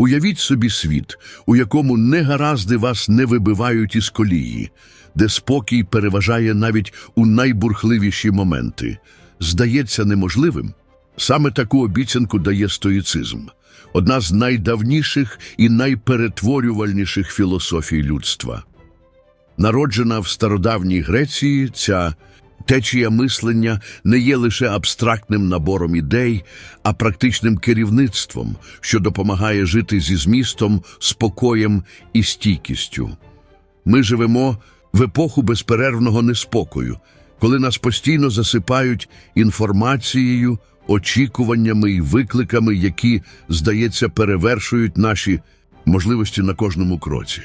Уявіть собі світ, у якому негаразди вас не вибивають із колії, де спокій переважає навіть у найбурхливіші моменти. Здається неможливим. Саме таку обіцянку дає стоїцизм, одна з найдавніших і найперетворювальніших філософій людства. Народжена в стародавній Греції, ця течія мислення не є лише абстрактним набором ідей, а практичним керівництвом, що допомагає жити зі змістом, спокоєм і стійкістю. Ми живемо в епоху безперервного неспокою, коли нас постійно засипають інформацією, очікуваннями і викликами, які, здається, перевершують наші можливості на кожному кроці.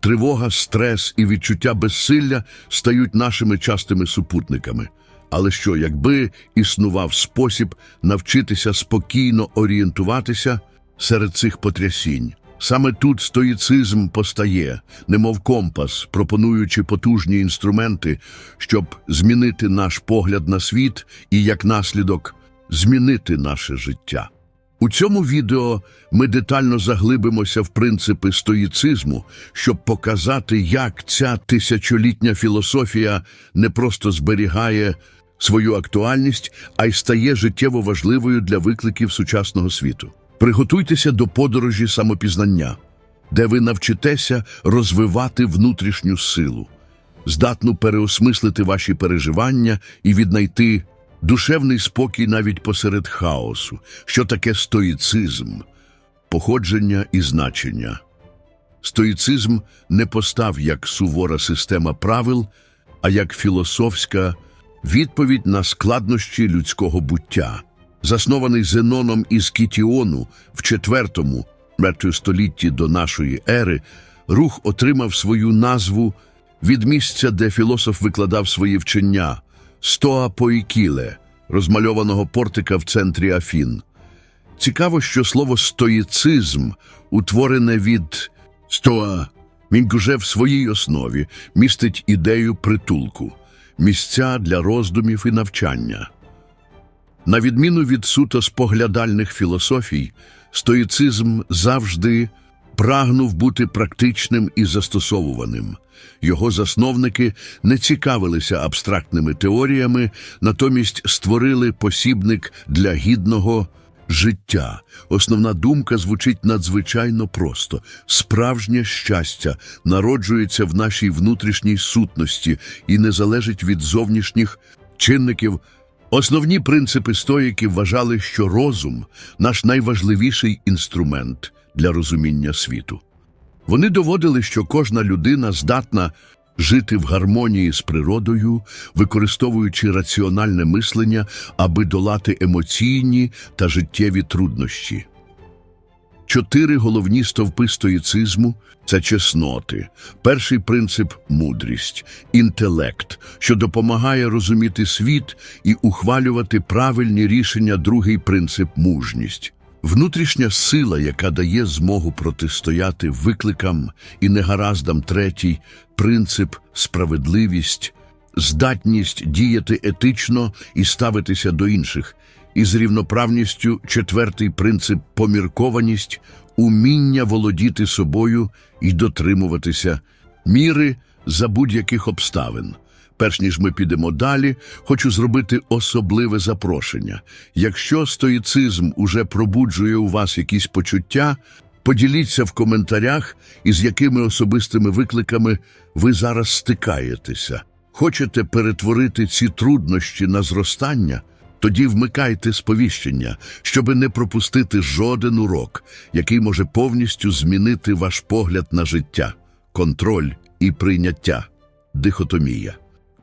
Тривога, стрес і відчуття безсилля стають нашими частими супутниками. Але що, якби існував спосіб навчитися спокійно орієнтуватися серед цих потрясінь? Саме тут стоїцизм постає, немов компас, пропонуючи потужні інструменти, щоб змінити наш погляд на світ і, як наслідок, змінити наше життя. У цьому відео ми детально заглибимося в принципи стоїцизму, щоб показати, як ця тисячолітня філософія не просто зберігає свою актуальність, а й стає життєво важливою для викликів сучасного світу. Приготуйтеся до подорожі самопізнання, де ви навчитеся розвивати внутрішню силу, здатну переосмислити ваші переживання і віднайти душевний спокій навіть посеред хаосу. Що таке стоїцизм, походження і значення. Стоїцизм не постав як сувора система правил, а як філософська відповідь на складнощі людського буття. Заснований Зеноном із Кітіону в IV метрю столітті до нашої ери, рух отримав свою назву від місця, де філософ викладав свої вчення Стоа Поїкіле, розмальованого портика в центрі Афін. Цікаво, що слово стоїцизм, утворене від стоа, він вже в своїй основі містить ідею притулку, місця для роздумів і навчання. На відміну від суто споглядальних філософій, стоїцизм завжди прагнув бути практичним і застосовуваним. Його засновники не цікавилися абстрактними теоріями, натомість створили посібник для гідного життя. Основна думка звучить надзвичайно просто. Справжнє щастя народжується в нашій внутрішній сутності і не залежить від зовнішніх чинників. Основні принципи стоїків вважали, що розум наш найважливіший інструмент для розуміння світу. Вони доводили, що кожна людина здатна жити в гармонії з природою, використовуючи раціональне мислення, аби долати емоційні та життєві труднощі. Чотири головні стовпи стоїцизму це чесноти. Перший принцип мудрість, інтелект, що допомагає розуміти світ і ухвалювати правильні рішення. Другий принцип мужність. Внутрішня сила, яка дає змогу протистояти викликам і негараздам третій принцип справедливість, здатність діяти етично і ставитися до інших, і з рівноправністю четвертий принцип поміркованість, уміння володіти собою і дотримуватися міри за будь-яких обставин. Перш ніж ми підемо далі, хочу зробити особливе запрошення. Якщо стоїцизм уже пробуджує у вас якісь почуття, поділіться в коментарях, із якими особистими викликами ви зараз стикаєтеся. Хочете перетворити ці труднощі на зростання? Тоді вмикайте сповіщення, щоби не пропустити жоден урок, який може повністю змінити ваш погляд на життя, контроль і прийняття, дихотомія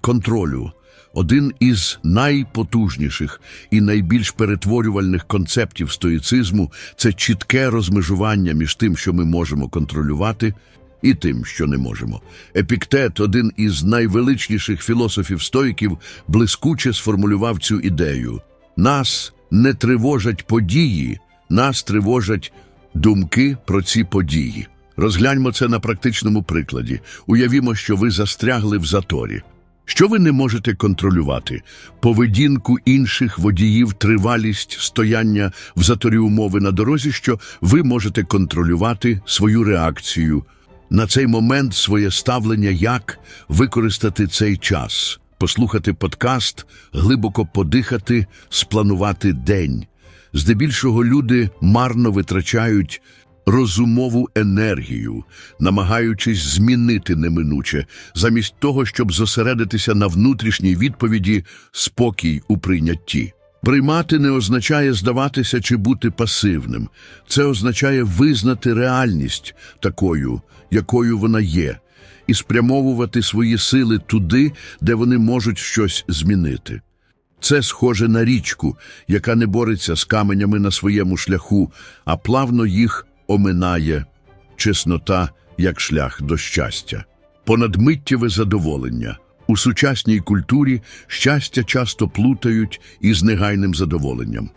контролю один із найпотужніших і найбільш перетворювальних концептів стоїцизму це чітке розмежування між тим, що ми можемо контролювати, і тим, що не можемо. Епіктет, один із найвеличніших філософів стоїків, блискуче сформулював цю ідею: нас не тривожать події, нас тривожать думки про ці події. Розгляньмо це на практичному прикладі. Уявімо, що ви застрягли в заторі. Що ви не можете контролювати? Поведінку інших водіїв, тривалість стояння в заторі умови на дорозі, що ви можете контролювати свою реакцію на цей момент, своє ставлення, як використати цей час, послухати подкаст, глибоко подихати, спланувати день. Здебільшого люди марно витрачають розумову енергію, намагаючись змінити неминуче, замість того, щоб зосередитися на внутрішній відповіді спокій у прийнятті. Приймати не означає здаватися чи бути пасивним. Це означає визнати реальність такою, якою вона є, і спрямовувати свої сили туди, де вони можуть щось змінити. Це схоже на річку, яка не бореться з каменями на своєму шляху, а плавно їх оминає чеснота як шлях до щастя. Понадмиттєве задоволення. У сучасній культурі щастя часто плутають із негайним задоволенням.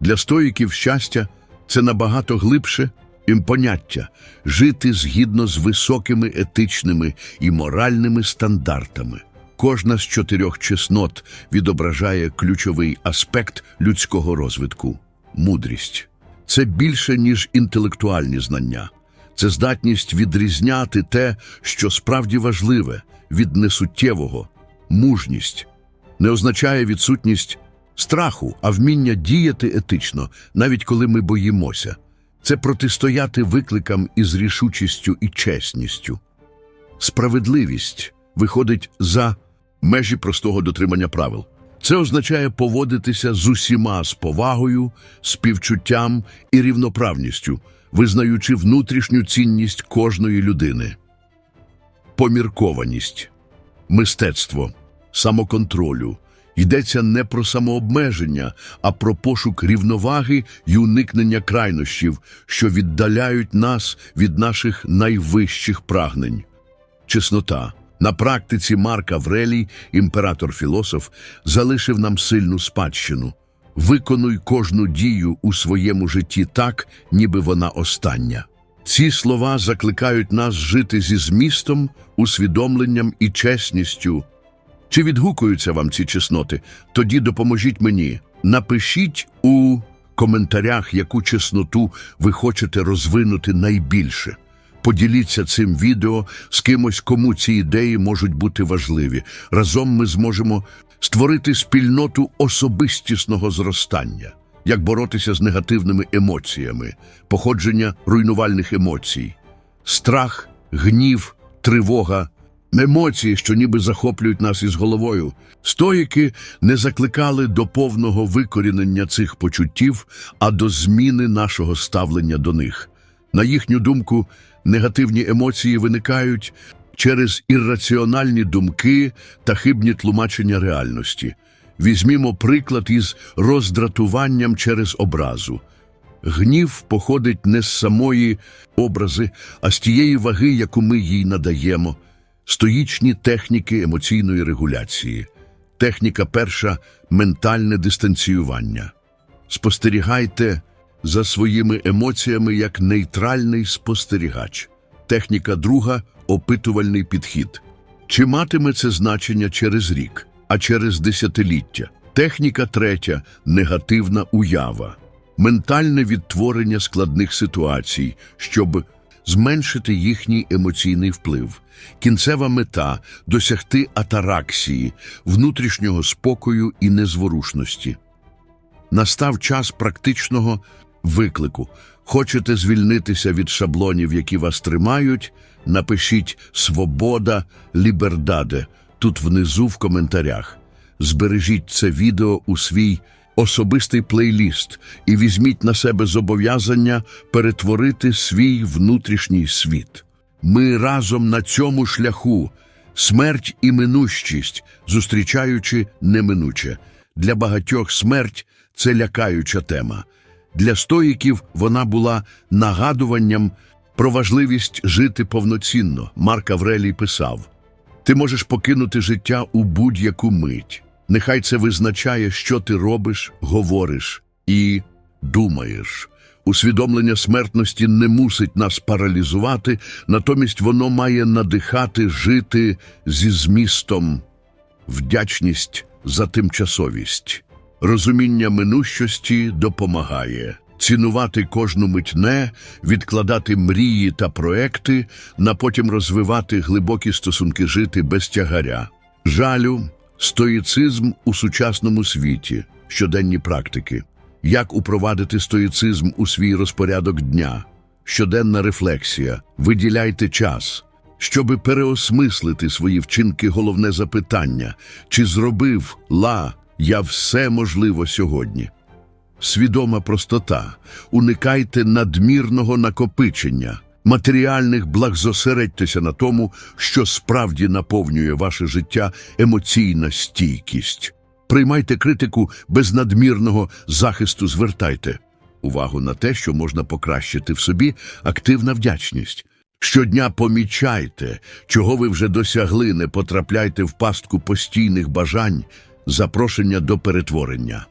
Для стоїків щастя це набагато глибше їм поняття жити згідно з високими етичними і моральними стандартами. Кожна з чотирьох чеснот відображає ключовий аспект людського розвитку мудрість. Це більше, ніж інтелектуальні знання. Це здатність відрізняти те, що справді важливе, від несуттєвого. Мужність не означає відсутність страху, а вміння діяти етично, навіть коли ми боїмося. Це протистояти викликам із рішучістю і чесністю. Справедливість виходить за межі простого дотримання правил. Це означає поводитися з усіма з повагою, співчуттям і рівноправністю, визнаючи внутрішню цінність кожної людини. Поміркованість, мистецтво, самоконтролю йдеться не про самообмеження, а про пошук рівноваги й уникнення крайнощів, що віддаляють нас від наших найвищих прагнень. Чеснота. На практиці Марк Аврелій, імператор-філософ, залишив нам сильну спадщину. Виконуй кожну дію у своєму житті так, ніби вона остання. Ці слова закликають нас жити зі змістом, усвідомленням і чесністю. Чи відгукуються вам ці чесноти? Тоді допоможіть мені. Напишіть у коментарях, яку чесноту ви хочете розвинути найбільше. Поділіться цим відео з кимось, кому ці ідеї можуть бути важливі. Разом ми зможемо створити спільноту особистісного зростання, як боротися з негативними емоціями, походження руйнувальних емоцій, страх, гнів, тривога, емоції, що ніби захоплюють нас із головою. Стоїки не закликали до повного викорінення цих почуттів, а до зміни нашого ставлення до них. На їхню думку, негативні емоції виникають через ірраціональні думки та хибні тлумачення реальності. Візьмімо приклад із роздратуванням через образу. Гнів походить не з самої образи, а з тієї ваги, яку ми їй надаємо. Стоїчні техніки емоційної регуляції. Техніка перша ментальне дистанціювання. Спостерігайте за своїми емоціями як нейтральний спостерігач. Техніка друга опитувальний підхід. Чи матиме це значення через рік, а через десятиліття? Техніка третя негативна уява, ментальне відтворення складних ситуацій, щоб зменшити їхній емоційний вплив. Кінцева мета досягти атараксії, внутрішнього спокою і незворушності. Настав час практичного виклику. Хочете звільнитися від шаблонів, які вас тримають? Напишіть Свобода Лібердаде тут внизу в коментарях. Збережіть це відео у свій особистий плейліст і візьміть на себе зобов'язання перетворити свій внутрішній світ. Ми разом на цьому шляху, смерть і минущість, зустрічаючи неминуче. Для багатьох смерть це лякаюча тема. Для стоїків вона була нагадуванням про важливість жити повноцінно. Марк Аврелій писав: Ти можеш покинути життя у будь-яку мить. Нехай це визначає, що ти робиш, говориш і думаєш. Усвідомлення смертності не мусить нас паралізувати, натомість воно має надихати жити зі змістом. вдячність за тимчасовість. Розуміння минущості допомагає. Цінувати кожну митне, відкладати мрії та проекти, на потім розвивати глибокі стосунки жити без тягаря. Жалю, стоїцизм у сучасному світі, щоденні практики. Як упровадити стоїцизм у свій розпорядок дня? Щоденна рефлексія. Виділяйте час. Щоби переосмислити свої вчинки, головне запитання, чи зробив ла я все можливо сьогодні? Свідома простота. Уникайте надмірного накопичення. Матеріальних благ зосередьтеся на тому, що справді наповнює ваше життя емоційна стійкість. Приймайте критику без надмірного захисту, звертайте увагу на те, що можна покращити в собі активна вдячність. Щодня помічайте, чого ви вже досягли, не потрапляйте в пастку постійних бажань, запрошення до перетворення.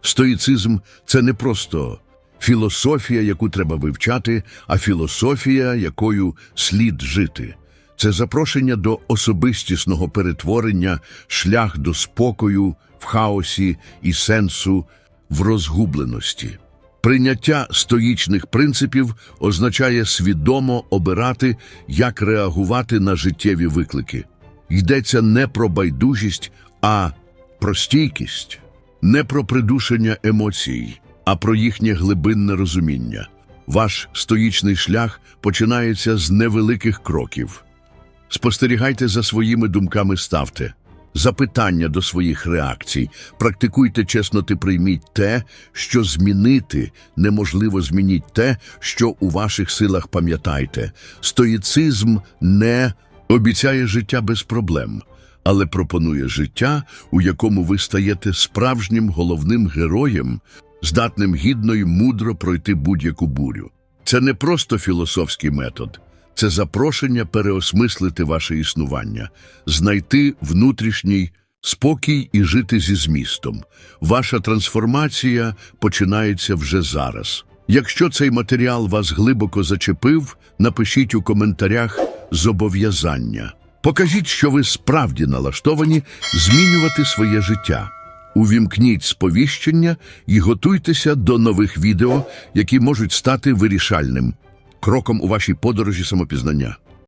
Стоїцизм це не просто філософія, яку треба вивчати, а філософія, якою слід жити. Це запрошення до особистісного перетворення, шлях до спокою в хаосі і сенсу в розгубленості. Прийняття стоїчних принципів означає свідомо обирати, як реагувати на життєві виклики. Йдеться не про байдужість, а про стійкість, не про придушення емоцій, а про їхнє глибинне розуміння. Ваш стоїчний шлях починається з невеликих кроків. Спостерігайте за своїми думками, ставте запитання до своїх реакцій, практикуйте чесноти, прийміть те, що змінити неможливо змініть те, що у ваших силах пам'ятайте. Стоїцизм не обіцяє життя без проблем, але пропонує життя, у якому ви стаєте справжнім головним героєм, здатним гідно й мудро пройти будь-яку бурю. Це не просто філософський метод. Це запрошення переосмислити ваше існування, знайти внутрішній спокій і жити зі змістом. Ваша трансформація починається вже зараз. Якщо цей матеріал вас глибоко зачепив, напишіть у коментарях зобов'язання. Покажіть, що ви справді налаштовані змінювати своє життя. Увімкніть сповіщення і готуйтеся до нових відео, які можуть стати вирішальним кроком у вашій подорожі самопізнання.